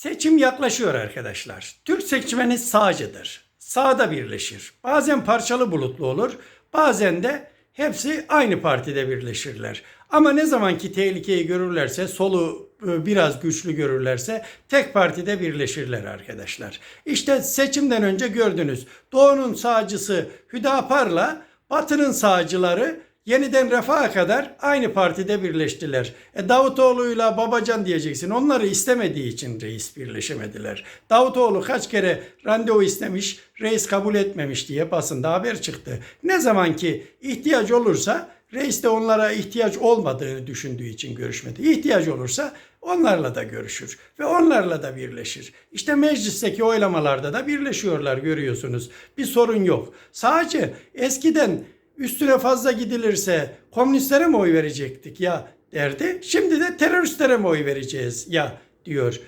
Seçim yaklaşıyor arkadaşlar. Türk seçmeni sağcıdır. Sağda birleşir. Bazen parçalı bulutlu olur. Bazen de hepsi aynı partide birleşirler. Ama ne zamanki tehlikeyi görürlerse, solu e, biraz güçlü görürlerse tek partide birleşirler arkadaşlar. İşte seçimden önce gördünüz. Doğu'nun sağcısı Hüdapar'la Batı'nın sağcıları yeniden refaha kadar aynı partide birleştiler. E, Davutoğlu'yla Babacan diyeceksin. Onları istemediği için reis birleşemediler. Davutoğlu kaç kere randevu istemiş, reis kabul etmemiş diye basında haber çıktı. Ne zaman ki ihtiyaç olursa reis de onlara ihtiyaç olmadığını düşündüğü için görüşmedi. İhtiyaç olursa onlarla da görüşür ve onlarla da birleşir. İşte meclisteki oylamalarda da birleşiyorlar görüyorsunuz. Bir sorun yok. Sadece eskiden üstüne fazla gidilirse komünistlere mi oy verecektik ya derdi. Şimdi de teröristlere mi oy vereceğiz ya diyor.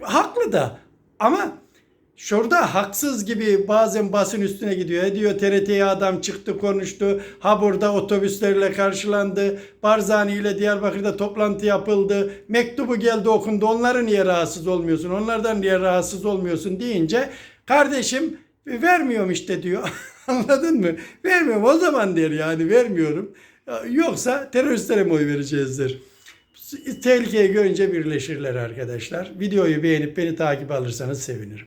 Haklı da ama şurada haksız gibi bazen basın üstüne gidiyor. E diyor TRT'ye adam çıktı konuştu. Ha burada otobüslerle karşılandı. Barzani ile Diyarbakır'da toplantı yapıldı. Mektubu geldi okundu. Onları niye rahatsız olmuyorsun? Onlardan niye rahatsız olmuyorsun deyince kardeşim vermiyorum işte diyor. Anladın mı? Vermiyorum o zaman der yani vermiyorum. Yoksa teröristlere mi oy vereceğizdir? Tehlikeyi görünce birleşirler arkadaşlar. Videoyu beğenip beni takip alırsanız sevinirim.